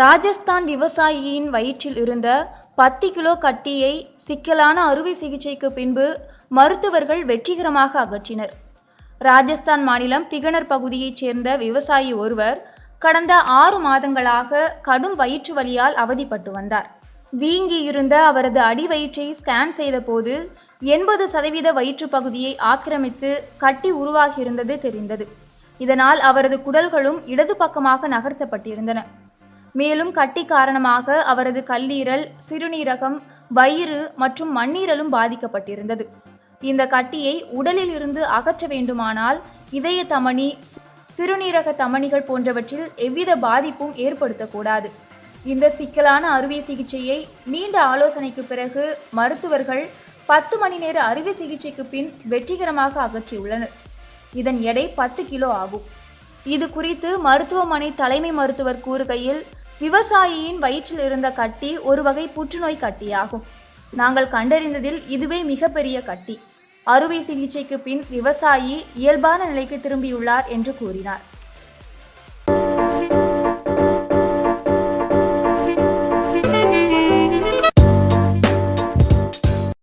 ராஜஸ்தான் விவசாயியின் வயிற்றில் இருந்த பத்து கிலோ கட்டியை சிக்கலான அறுவை சிகிச்சைக்கு பின்பு மருத்துவர்கள் வெற்றிகரமாக அகற்றினர். ராஜஸ்தான் மாநிலம் பிகனர் பகுதியைச் சேர்ந்த விவசாயி ஒருவர் கடந்த ஆறு மாதங்களாக கடும் வயிற்று வலியால் அவதிப்பட்டு வந்தார். வீங்கி இருந்த அவரது அடிவயிற்றை ஸ்கேன் செய்தபோது எண்பது சதவீத வயிற்று பகுதியை ஆக்கிரமித்து கட்டி உருவாகியிருந்தது தெரிந்தது. இதனால் அவரது குடல்களும் இடது பக்கமாக நகர்த்தப்பட்டிருந்தன. மேலும் கட்டி காரணமாக அவரது கல்லீரல் சிறுநீரகம் வயிறு மற்றும் மண்ணீரலும் பாதிக்கப்பட்டிருந்தது. இந்த கட்டியை உடலில் இருந்து அகற்ற வேண்டுமானால் இதய தமனி சிறுநீரக தமனிகள் போன்றவற்றில் எவ்வித பாதிப்பும் ஏற்படுத்தக்கூடாது. இந்த சிக்கலான அறுவை சிகிச்சையை நீண்ட ஆலோசனைக்கு பிறகு மருத்துவர்கள் பத்து மணி நேர அறுவை சிகிச்சைக்கு பின் வெற்றிகரமாக அகற்றியுள்ளனர். இதன் எடை பத்து கிலோ ஆகும். இது குறித்து மருத்துவமனை தலைமை மருத்துவர் கூறுகையில் விவசாயியின் வயிற்றில் இருந்த கட்டி ஒரு வகை புற்றுநோய் கட்டியாகும். நாங்கள் கண்டறிந்ததில் இதுவே மிகப்பெரிய கட்டி. அறுவை சிகிச்சைக்கு பின் விவசாயி இயல்பான நிலைக்கு திரும்பியுள்ளார் என்று கூறினார்.